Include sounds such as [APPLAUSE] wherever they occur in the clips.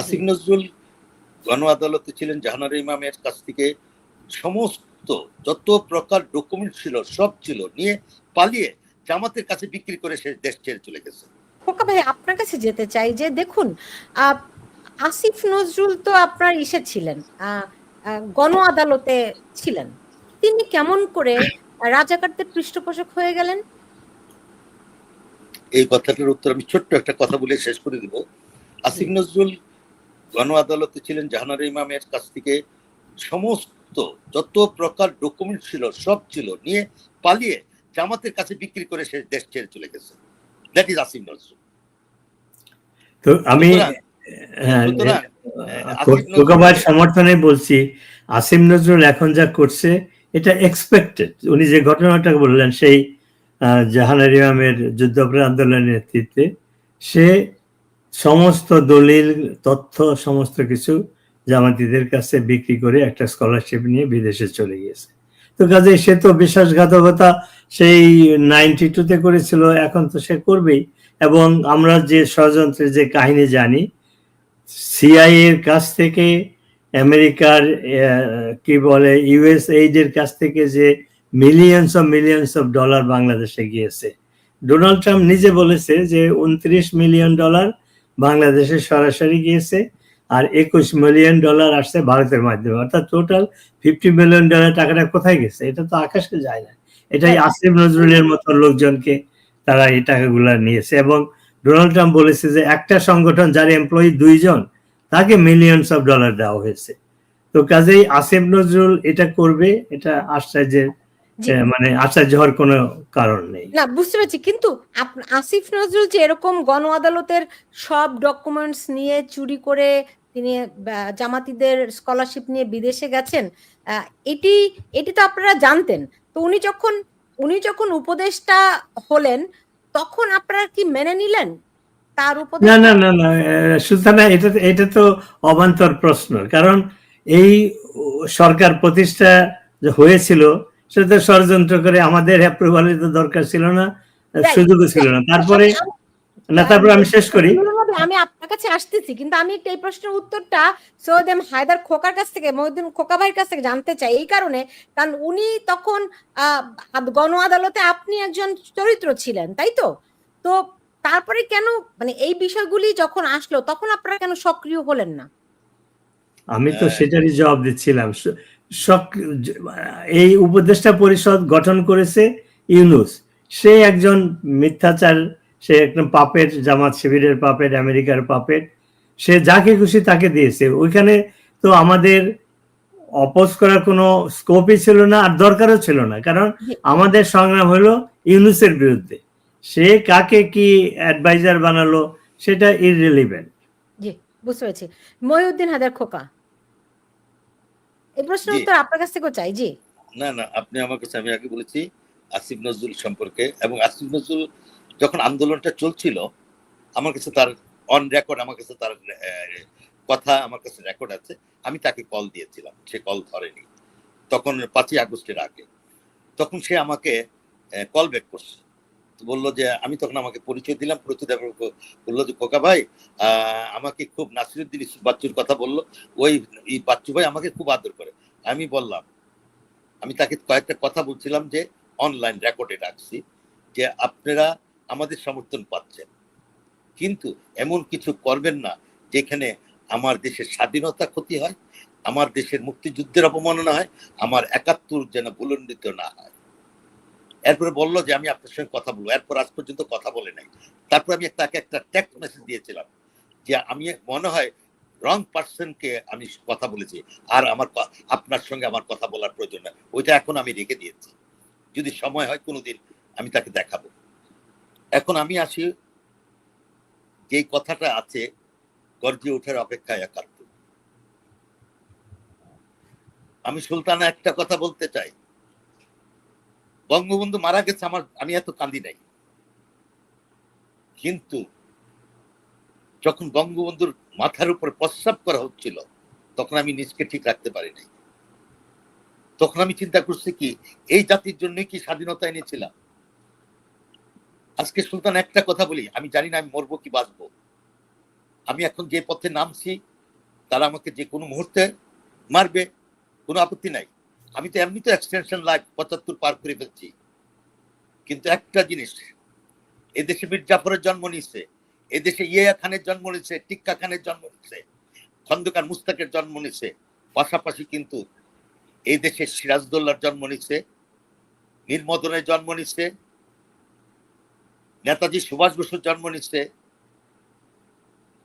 আসিফ নজরুল গণ আদালতে ছিলেন জাহানার ইমামের কাছ থেকে। সমস্ত যত প্রকার ডকুমেন্ট ছিল সব ছিল নিয়ে পালিয়ে জামাতের কাছে বিক্রি করে সে দেশ ছেড়ে চলে গেছে। খোকা ভাই আপনার কাছে যেতে চাই যে দেখুন আহ, আসিফ নজরুল তো আপনার ইসে ছিলেন গণ আদালতে ছিলেন। তিনি কেমন করে রাজাকারদের পৃষ্ঠপোষক হয়ে গেলেন? এই কথাটার উত্তর আমি ছোট্ট একটা কথা বলে শেষ করে দিব। আসিফ নজরুল গণ আদালতে ছিলেন জাহানার ইমামের কাছ থেকে সমস্ত যত প্রকার ডকুমেন্ট ছিল সব ছিল নিয়ে পালিয়ে জামাতের কাছে বিক্রি করে সে দেশ ছেড়ে চলে গেছে। দ্যাট ইজ আসিফ নজরুল তো আমি হ্যাঁ, সমর্থনে বলছি আসিম নজরুল এখন যা করছে এটা এক্সপেক্টেড উনি যে ঘটনাটা বললেন সেই জাহানার ইমামের যুদ্ধাপরাধ আন্দোলনের নেতৃত্বে সে সমস্ত দলিল, তথ্য, সমস্ত কিছু জামাতিদের কাছে বিক্রি করে একটা স্কলারশিপ নিয়ে বিদেশে চলে গিয়েছে। তো কাজে সে তো বিশ্বাসঘাতকতা সেই নাইনটি টুতে করেছিল, এখন তো সে করবেই। এবং আমরা যে ষড়যন্ত্রের যে কাহিনী জানি সিআইএ এর কাছ থেকে, আমেরিকার কি বলে ইউএস এইডের কাছ থেকে যে millions of millions of dollar বাংলাদেশে গিয়েছে। ডোনাল্ড ট্রাম্প নিজে বলেছে যে, উনত্রিশ মিলিয়ন ডলার বাংলাদেশে সরাসরি গিয়েছে আর একুশ মিলিয়ন ডলার আসছে ভারতের মাধ্যমে। অর্থাৎ টোটাল ফিফটি মিলিয়ন ডলার টাকাটা কোথায় গেছে? এটা তো আকাশে যায় না। এটাই হ্যাঁ। আসিফ নজরুলের মতো লোকজনকে তারা এই টাকাগুলো নিয়েছে এবং ডোনাল্ড ট্রাম্প বলেছে যে একটা সংগঠন যার এমপ্লয়ি দুইজন তাকে মিলিয়নস অফ ডলার দেওয়া হয়েছে। তো কাজেই আসিফ নজরুল এটা করবে এটা আশ্চর্যের মানে আশ্চর্য হওয়ার কোনো কারণ নেই। না বুঝতে পারছি। কিন্তু আসিফ নজরুল যে এরকম গণ আদালতের সব ডকুমেন্টস নিয়ে চুরি করে তিনি জামাতিদের স্কলারশিপ নিয়ে বিদেশে গেছেন এটি এটি তো আপনারা জানতেন। তো উনি যখন উনি যখন উপদেশটা হলেন তখন আপনারা কি মেনে নিলেন তার না না না না আহ, সুলতানা এটা তো- এটা তো অবান্তর প্রশ্ন। কারণ এই সরকার প্রতিষ্ঠা যে হয়েছিল সেটা ষড়যন্ত্র করে আমাদের অ্যাপ্রুভালের তো দরকার ছিল না সুযোগও ছিল না। তারপরে না তারপরে আমি শেষ করি। আমি আপনার কাছে আসতেছি কিন্তু আমি একটা এই প্রশ্নের উত্তরটা সৈয়দ এম হায়দার খোকার কাছ থেকে মহিউদ্দিন খোকা ভাইয়ের কাছ থেকে জানতে চাই। এই কারণে কারণ উনি তখন আহ, গণ আদালতে আপনি একজন চরিত্র ছিলেন তাই তো? তো তারপরে কেন মানে এই বিষয়গুলি যখন আসলো তখন আপনারা কেন সক্রিয় হলেন না? আমি তো হ্যাঁ। সেটারই জবাব দিচ্ছিলাম। এই উপদেষ্টা পরিষদ গঠন করেছে ইউনুস। সে একজন মিথ্যাচার, সে একদম পাপেট জামাত শিবিরের পাপেট আমেরিকার পাপেট সে যাকে খুশি তাকে দিয়েছে। ওইখানে তো আমাদের অপোজ করার কোনো স্কোপই ছিল না আর দরকারও ছিল না। কারণ আমাদের সংগ্রাম হলো ইউনুসের বিরুদ্ধে। সে কাকে কি অ্যাডভাইজার বানালো সেটা ইররিলিভেন্ট জি, বুঝতে পেরেছি। মহিউদ্দিন হায়দার খোকা এই প্রশ্নের উত্তর আপনার কাছ থেকেও চাই জি। না না আপনি আমার কাছে আমি আগে বলেছি আসিফ নজরুল সম্পর্কে এবং আসিফ নজরুল যখন আন্দোলনটা চলছিল আমার কাছে তার অন রেকর্ড আমার কাছে তার কথা আমার কাছে রেকর্ড আছে আমি তাকে কল দিয়েছিলাম সে কল ধরেনি। তখন পাঁচই আগস্টের আগে। তখন সে আমাকে কল ব্যাক করছে। বলল যে, আমি তখন আমাকে পরিচয় দিলাম। পরিচয় দেওয়ার বলল যে কোকা ভাই আমাকে খুব নাসিরুদ্দিন বাচ্চুর কথা বলল। ওই বাচ্চু ভাই আমাকে খুব আদর করে। আমি বললাম, আমি তাকে কয়েকটা কথা বলছিলাম যে, অনলাইন রেকর্ডে রাখছি যে, আপনারা আমাদের সমর্থন পাচ্ছেন। কিন্তু এমন কিছু করবেন না যেখানে আমার দেশের স্বাধীনতা ক্ষতি হয়, আমার দেশের মুক্তিযুদ্ধের অপমাননা হয়, আমার একাত্তর যেন ভুলণ্ডিত না হয়। এরপরে বলল যে আমি আপনার সঙ্গে কথা বলব। এরপর আজ পর্যন্ত কথা বলে নাই। তারপর আমি তাকে একটা টেক্সট মেসেজ দিয়েছিলাম যে আমি মনে হয় রং পার্সনকে আমি কথা বলেছি আর আমার আপনার সঙ্গে আমার কথা বলার প্রয়োজন নেই। ওইটা এখন আমি রেখে দিয়েছি। যদি সময় হয় কোনোদিন আমি তাকে দেখাবো। এখন আমি আসি যে কথাটা আছে, গর্জে ওঠার অপেক্ষায় একাত্তর। আমি সুলতানা একটা কথা বলতে চাই। বঙ্গবন্ধু মারা গেছে আমার, আমি এত কান্দি নাই। কিন্তু যখন বঙ্গবন্ধুর মাথার উপর প্রস্রাব করা হচ্ছিল, তখন আমি নিজকে ঠিক রাখতে পারি নাই। তখন আমি চিন্তা করছি কি, এই জাতির জন্যই কি স্বাধীনতা এনেছিলাম? আজকে সুলতান, একটা কথা বলি, আমি জানি না আমি মরবো কি বাঁচবো। আমি এখন যে পথে নামছি, তারা আমাকে যে কোনো মুহূর্তে মারবে, কোনো আপত্তি নাই। আমি তো এমনি তো এক্সটেনশন লাইফ পঁচাত্তর পার করে ফেলছি। কিন্তু একটা জিনিস, এদেশে মীর জাফরের জন্ম নিচ্ছে এদেশে ইয়া খানের জন্ম নিচ্ছে টিক্কা খানের জন্ম নিচ্ছে খন্দকার মুস্তাকের জন্ম নিচ্ছে পাশাপাশি কিন্তু এই দেশে সিরাজদৌল্লার জন্ম নিচ্ছে মীর মদনের জন্ম নিচ্ছে নেতাজি সুভাষ বসুর জন্ম নিচ্ছে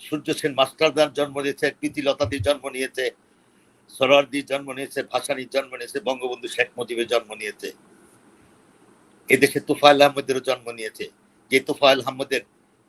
সূর্য সেন মাস্টারদার জন্ম নিয়েছে প্রীতিলতাদির জন্ম নিয়েছে সরোয়ারদির জন্ম নিয়েছে, ভাসানির জন্ম নিয়েছে, বঙ্গবন্ধু শেখ মুজিবের জন্ম নিয়েছে। এদেশে তোফায়েল আহমেদেরও জন্ম নিয়েছে। যে তোফায়েল আহমেদের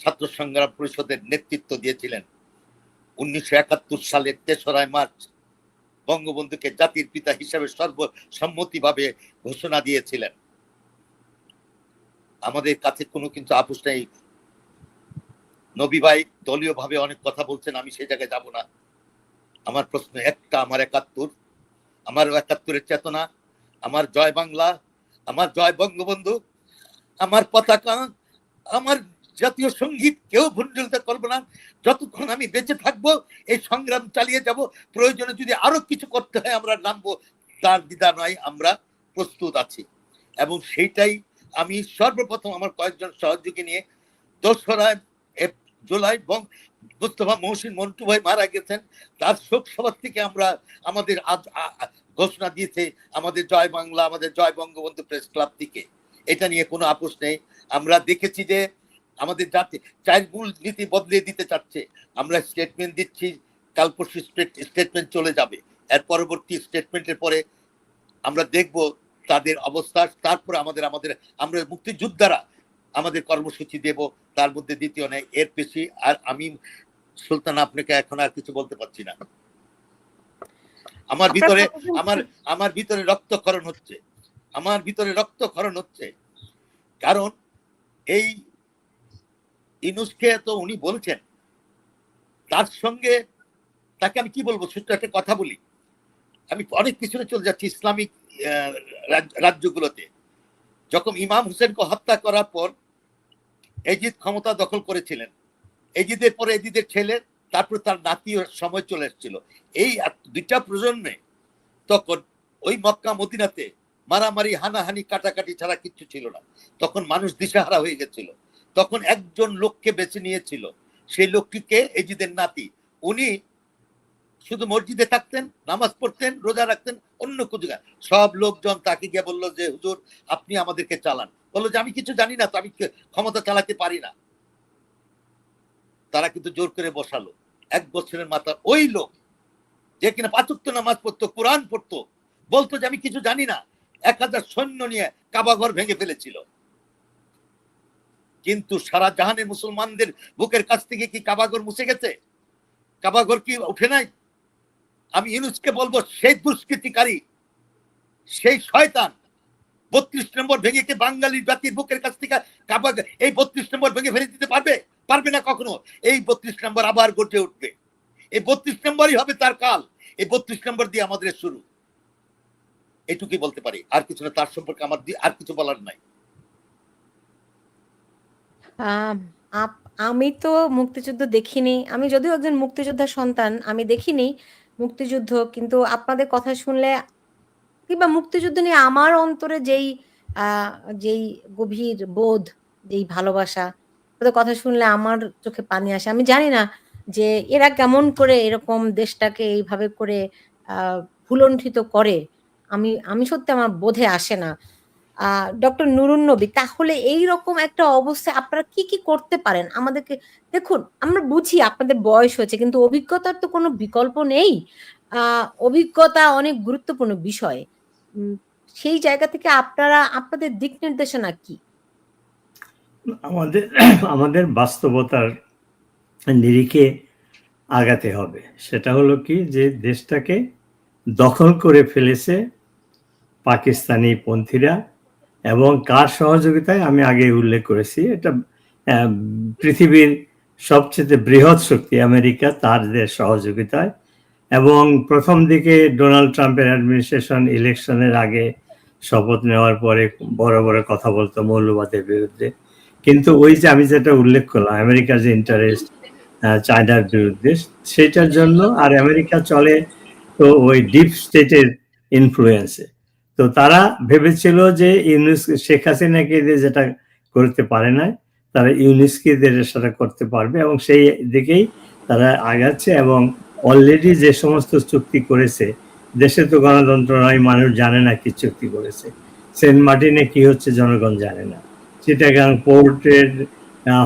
ছাত্র সংগ্রাম পরিষদের নেতৃত্ব দিয়েছিলেন, উনিশশো একাত্তর সালের তেসরাই মার্চ বঙ্গবন্ধুকে জাতির পিতা হিসাবে সর্বসম্মতিভাবে ঘোষণা দিয়েছিলেন। আমাদের কাছে কোনো কিন্তু আপোষ নেই। নবী ভাই দলীয় ভাবে অনেক কথা বলছেন, আমি সেই জায়গায় যাব না। আমার প্রশ্ন একটা, আমার একাত্তর, আমার একাত্তরের চেতনা, আমার জয় বাংলা, আমার জয় বঙ্গবন্ধু, আমার পতাকা, আমার জাতীয় সংগীত, কেউ ভুঞ্জলিত করব না। যতক্ষণ আমি বেঁচে থাকব, এই সংগ্রাম চালিয়ে যাব। প্রয়োজনে যদি আরও কিছু করতে হয়, আমরা নামবো। তার দ্বিধা নয় আমরা প্রস্তুত আছি। এবং সেইটাই আমি সর্বপ্রথম আমার কয়েকজন সহযোগী নিয়ে দোসরা জুলাই মুস্তফা মহসিন মন্টু ভাই মারা গেছেন। তার শোক সভা থেকে আমরা আমাদের ঘোষণা দিয়েছে আমাদের জয় বাংলা, আমাদের জয় বঙ্গবন্ধু প্রেস ক্লাব থেকে। এটা নিয়ে কোনো আপোষ নেই। আমরা দেখেছি যে আমাদের জাতি মূল নীতি বদলে দিতে চাচ্ছে। আমরা স্টেটমেন্ট দিচ্ছি, কাল পরশু স্টেটমেন্ট চলে যাবে। এর পরবর্তী স্টেটমেন্টের পরে আমরা দেখব তাদের অবস্থা। তারপরে আমাদের আমাদের, আমরা মুক্তিযোদ্ধারা আমাদের কর্মসূচি দেব। তার মধ্যে দ্বিতীয় নেই, এর বেশি আর আমি সুলতান আপনাকে এখন আর কিছু বলতে পারছি না। আমার ভিতরে আমার আমার ভিতরে রক্তক্ষরণ হচ্ছে। আমার ভিতরে রক্তক্ষরণ হচ্ছে। কারণ এই ইনুসকে তো উনি বলছেন। তার সঙ্গে তাকে আমি কি বলব? ছোট্ট একটা কথা বলি। আমি অনেক পিছনে চলে যাচ্ছি ইসলামিক রাজ্যগুলোতে। যখন ইমাম হোসেনকে হত্যা করার পর এজিদ ক্ষমতা দখল করেছিলেন এজিদের পরে এজিদের ছেলে, তারপর তার নাতির সময় চলে এসেছিল। এই দুইটা প্রজন্মে তখন ওই মক্কা মদিনাতে মারামারি, হানাহানি, কাটাকাটি ছাড়া কিচ্ছু ছিল না। তখন মানুষ দিশাহারা হয়ে গেছিল। তখন একজন লোককে বেছে নিয়েছিল। সেই লোকটিকে এজিদের নাতি। উনি শুধু মসজিদে থাকতেন, নামাজ পড়তেন, রোজা রাখতেন, অন্য কিছু সব লোকজন তাকে গিয়ে বলল যে, হুজুর, আপনি আমাদেরকে চালান। বলল যে, আমি কিছু জানি না তো, আমি ক্ষমতা চালাতে পারি না। তারা কিন্তু জোর করে বসালো। এক বছরের মাথা ওই লোক যে কিনা পাঁচক্ত নামাজ পড়তো, কোরআন পড়তো, বলতো যে আমি কিছু জানি না, এক হাজার সৈন্য নিয়ে কাবাঘর ভেঙে ফেলেছিল। কিন্তু সারা জাহানের মুসলমানদের বুকের কাছ থেকে কি কাবাঘর মুছে গেছে? কাবাঘর কি উঠে নাই? আমি ইউনুসকে বলব, সেই দুষ্কৃতিকারী, সেই শয়তান, বত্রিশ নম্বর ভেঙে কি বাঙালি জাতির বুকের কাছ থেকে কাবা এই বত্রিশ নম্বর ভেঙে ফেলে দিতে পারবে? পারবে না কখনো। এই বত্রিশ নম্বর আবার গড়ে উঠবে। এই বত্রিশ নম্বরই হবে তার কাল। এই বত্রিশ নম্বর দিয়ে আমাদের শুরু। এটুকুই বলতে পারি। আর কিছু না তার সম্পর্কে আমার আর কিছু বলার নাই। আম, তো মুক্তিযুদ্ধ দেখিনি। আমি যদিও একজন মুক্তিযোদ্ধার সন্তান আমি দেখিনি মুক্তিযুদ্ধ। কিন্তু আপনাদের কথা শুনলে কিংবা মুক্তিযুদ্ধ নিয়ে আমার অন্তরে যেই যেই গভীর বোধ যেই ভালোবাসা তাদের কথা শুনলে আমার চোখে পানি আসে। আমি জানি না যে এরা কেমন করে এরকম দেশটাকে এইভাবে করে আহ ভুলণ্ঠিত করে। আমি আমি সত্যি আমার বোধে আসে না। ডক্টর নুরুন নবী, তাহলে এই রকম একটা অবস্থায় আপনারা কি কি করতে পারেন? আমাদেরকে, দেখুন, আমরা বুঝি আপনাদের বয়স হয়েছে, কিন্তু অভিজ্ঞতার তো কোনো বিকল্প নেই। অভিজ্ঞতা অনেক গুরুত্বপূর্ণ বিষয়। সেই জায়গা থেকে আপনারা, আপনাদের দিক নির্দেশনা কি? আমাদের [CLEARS THROAT] আমাদের বাস্তবতার নিরিখে আগাতে হবে। সেটা হলো কি যে দেশটাকে দখল করে ফেলেছে পাকিস্তানি পন্থীরা এবং কার সহযোগিতায় আমি আগে উল্লেখ করেছি, এটা পৃথিবীর সবচেয়ে বৃহৎ শক্তি আমেরিকা তাদের সহযোগিতায়। এবং প্রথম দিকে ডোনাল্ড ট্রাম্পের অ্যাডমিনিস্ট্রেশন ইলেকশনের আগে শপথ নেওয়ার পরে বড় বড় কথা বলতো মৌলবাদের বিরুদ্ধে। কিন্তু ওই যে আমি যেটা উল্লেখ করলাম, আমেরিকার যে ইন্টারেস্ট চায়নার বিরুদ্ধে, সেটার জন্য আর আমেরিকা চলে তো ওই ডিপ স্টেটের ইনফ্লুয়েন্সে তো তারা ভেবেছিল যে ইউনিস শেখ হাসিনাকে যেটা করতে পারে না, তারা ইউনিসকে দিয়ে সেটা করতে পারবে এবং সেই দিকেই তারা আগাচ্ছে এবং অলরেডি যে সমস্ত চুক্তি করেছে, দেশে তো গণতন্ত্র নয়, মানুষ জানে না কি চুক্তি করেছে। সেন্ট মার্টিনে কি হচ্ছে, জনগণ জানে না। চিটাগাং পোর্টের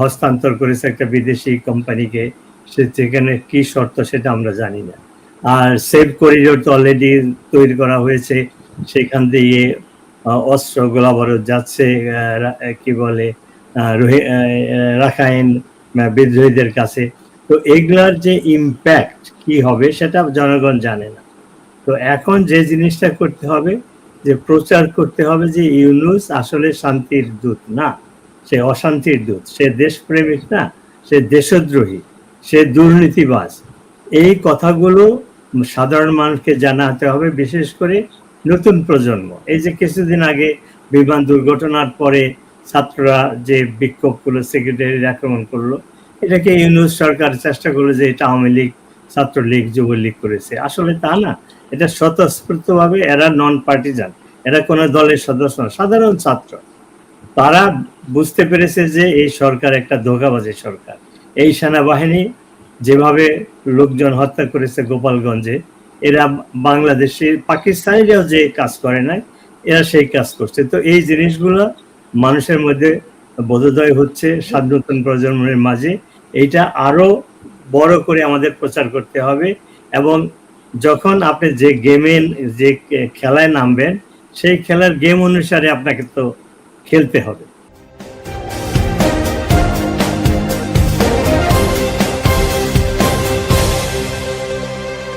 হস্তান্তর করেছে একটা বিদেশি কোম্পানিকে সে সেখানে কি শর্ত সেটা আমরা জানি না। আর সেভ করিডোর তো অলরেডি তৈরি করা হয়েছে। সেখান দিয়ে অস্ত্র গোলাবারুদ যাচ্ছে কি বলে রাখাইন বিদ্রোহীদের কাছে। তো এগুলার যে ইম্প্যাক্ট কি হবে সেটা জনগণ জানে না। তো এখন যে জিনিসটা করতে হবে যে প্রচার করতে হবে যে ইউনুস আসলে শান্তির দূত না, সে অশান্তির দূত, সে দেশপ্রেমিক না, সে দেশদ্রোহী, সে দুর্নীতিবাজ। এই কথাগুলো সাধারণ মানুষকে জানাতে হবে, বিশেষ করে নতুন প্রজন্ম। এই যে কিছুদিন আগে বিমান দুর্ঘটনার পরে ছাত্ররা যে বিক্ষোভ করল সেক্রেটারির আক্রমণ করল, এটাকে ইউনুস সরকার চেষ্টা করল যে এটা আওয়ামী লীগ ছাত্রলীগ, যুবলীগ করেছে। আসলে তা না, এটা স্বতঃস্ফূর্তভাবে এরা নন পার্টিজান এরা কোনো দলের সদস্য না, সাধারণ ছাত্র। তারা বুঝতে পেরেছে যে এই সরকার একটা ধোকাবাজি সরকার। এই সেনাবাহিনী যেভাবে লোকজন হত্যা করেছে গোপালগঞ্জে, এরা বাংলাদেশে, পাকিস্তানিরাও যে কাজ করে না এরা সেই কাজ করছে। তো এই জিনিসগুলো মানুষের মধ্যে বোধোদয় হচ্ছে সাত নতুন প্রজন্মের মাঝে। এইটা আরও বড় করে আমাদের প্রচার করতে হবে এবং যখন আপনি যে গেমে, যে খেলায় নামবেন, সেই খেলার গেম অনুসারে আপনাকে তো খেলতে হবে।